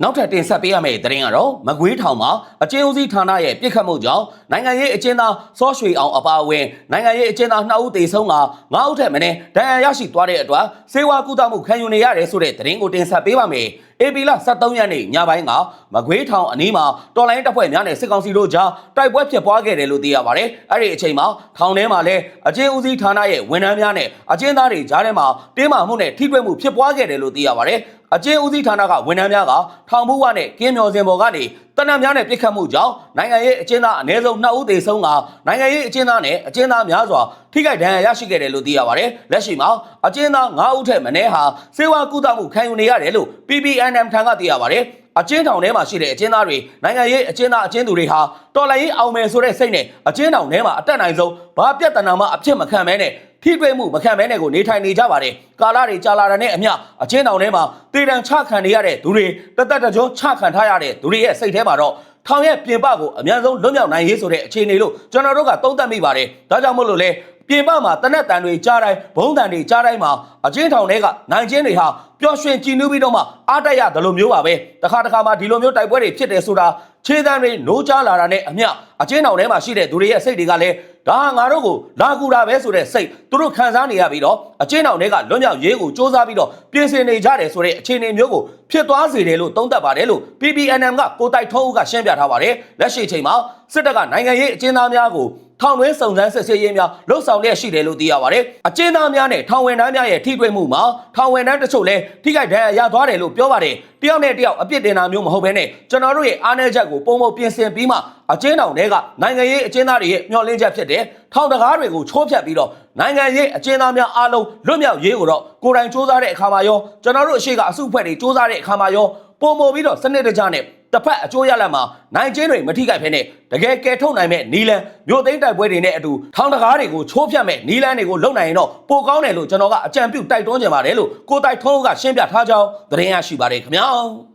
နောက်ထပ်တင်ဆက်ပေးရမယ့်သတင်းကတော့မကွေးထောင်မှာအကျဉ်းဦးစီးဌာနရဲ့ပြစ်ခတ်မှုကြောင့်နိုင်ငံရေးအကျဉ်းသားစောရွှေအောင်အပါအဝင်နိုင်ငံရေးအကျဉ်းသား2ဦးသေဆုံးက9ဦးထက်မနည်းဒဏ်ရာရရှိသွားတဲ့အတွက်စေဝါကုသမှုခံယူနေရတယ်ဆိုတဲ့သတင်းကိုတင်ဆက်ပေးပါမယ်။ AP လ23ရက်နေ့ညပိုင်းကမကွေးထောင်အနီးမှာတော်လိုင်းတပ်ဖွဲ့များနဲ့စစ်ကောင်စီတို့ကြားတိုက်ပွဲဖြစ်ပွားခဲ့တယ်လို့သိရပါတယ်။အဲ့ဒီအချိန်မှာထောင်ထဲမှာလည်းအကျဉ်းဦးစီးဌာနရဲ့ဝန်ထမ်းများနဲ့အကျဉ်းသားတွေကြားထဲမှာတင်းမာမှုနဲ့ထိတွေ့မှုဖြစ်ပွားခဲ့တယ်လို့သိရပါတယ်။အကျဉ်းဦးစီးဌာနကဝန်ထမ်းများကထောင်ဘုဝနဲ့ကင်းမျော်စင်ပေါ်ကနေတနက်များနဲ့ပြစ်ခတ်မှုကြောင့်နိုင်ငံရေးအကျဉ်းသားအနည်းဆုံး2ဦးသေဆုံးကနိုင်ငံရေးအကျဉ်းသားနဲ့အကျဉ်းသားများစွာ ထိခိုက်ဒဏ်ရာရရှိခဲ့တယ်လို့သိရပါတယ်။လက်ရှိမှာအကျဉ်းသား9ဦးထက်မနည်းဟာစေဝါကုသမှုခံယူနေရတယ်လို့ PPNM ထံကသိရပါတယ်။အကျဉ်းထောင်ထဲမှာရှိတဲ့အကျဉ်းသားတွေနိုင်ငံရေးအကျဉ်းသားအကျဉ်းသူတွေဟာတော်လှန်ရေးအောင်မယ်ဆိုတဲ့စိတ်နဲ့အကျဉ်းထောင်ထဲမှာအတက်နိုင်ဆုံးဘာပြဿနာမှအဖြစ်မခံမဲနဲ့ထိတွေ့မှုမခံမဲနဲ့ကိုနေထိုင်နေကြပါတယ်ကာလာတွေကြာလာတဲ့နဲ့အမျှအချင်းတောင်ထဲမှာတည်တံချခံနေရတဲ့သူတွေတသက်တကြုံချခံထားရတဲ့သူတွေရဲ့စိတ်ထဲမှာတော့ထောင်ရဲ့ပြင်ပကိုအများဆုံးလွတ်မြောက်နိုင်ရေးဆိုတဲ့အခြေအနေလို့ကျွန်တော်တို့ကသုံးသပ်မိပါတယ်ဒါကြောင့်မို့လို့လေ ပြင်ပမှာတနက်တန်တွေကြားတိုင်းဘုံတန်တွေကြားတိုင်းမှာအချင်းထောင်တွေကနိုင်ချင်းတွေဟာပျော်ရွှင်ကြည်နူးပြီးတော့မှအားတက်ရတယ်လို့မျိုးပါပဲတခါတခါမှဒီလိုမျိုးတိုက်ပွဲတွေဖြစ်တယ်ဆိုတာခြေတံတွေနိုးကြားလာတာနဲ့အမျှအချင်းထောင်ထဲမှာရှိတဲ့သူတွေရဲ့စိတ်တွေကလည်းဒါဟာငါတို့ကိုလာကူတာပဲဆိုတဲ့စိတ်သူတို့ခံစားနေရပြီးတော့အချင်းထောင်တွေကလွတ်မြောက်ရေးကိုစ조사ပြီးတော့ပြင်ဆင်နေကြတယ်ဆိုတဲ့အခြေအနေမျိုးကိုဖြစ်သွားစေတယ်လို့သုံးသပ်ပါတယ်လို့ PPNM ကကိုတိုက်ထုံးဦးကရှင်းပြထားပါတယ်လက်ရှိချိန်မှာစစ်တပ်ကနိုင်ငံရေးအကျဉ်းသားများကို ထောင်တွင်းစုံစမ်းစစ်ဆေးရေးများလှုပ်ဆောင်လျက်ရှိတယ်လို့သိရပါတယ်။အကျဉ်းသားများနဲ့ထောင်ဝင်တန်းများရဲ့ထိတွေ့မှုမှာထောင်ဝင်တန်းတချို့လည်းထိခိုက်ဒဏ်ရာရသွားတယ်လို့ပြောပါတယ်။တယောက်နဲ့တယောက်အပြစ်တင်တာမျိုးမဟုတ်ဘဲနဲ့ကျွန်တော်တို့ရဲ့အားနည်းချက်ကိုပုံမပြင်ဆင်ပြီးမှအကျဉ်းထောင်တွေကနိုင်ငံရေးအကျဉ်းသားတွေရဲ့မျှော်လင့်ချက်ဖြစ်တယ်။ထောင်တကားတွေကိုချိုးဖျက်ပြီးတော့နိုင်ငံရေးအကျဉ်းသားများအားလုံးလွတ်မြောက်ရေးကိုတော့ကိုယ်တိုင်စ조사တဲ့အခါမှာရောကျွန်တော်တို့အရှိကအစုအဖွဲ့တွေစ조사တဲ့အခါမှာရော ပုံမပြီးတော့စနစ်တကျနဲ့တစ်ဖက်အကျိုးရလဒ်မှာနိုင်ကျင်းတွေမထိခိုက်ဖ ೇನೆ တကယ်ကယ်ထုတ်နိုင်မဲ့နီလန်မြို့သိမ်းတိုက်ပွဲတွေနဲ့အတူထောင်တကားတွေကိုချိုးဖျက်မဲ့နီလန်တွေကိုလုံနိုင်ရင်တော့ပိုကောင်းတယ်လို့ကျွန်တော်ကအကြံပြုတိုက်တွန်းကြပါတယ်လို့ကိုတိုက်ထုံးကရှင်းပြထားကြောင်းသတင်းရရှိပါတယ်ခင်ဗျာ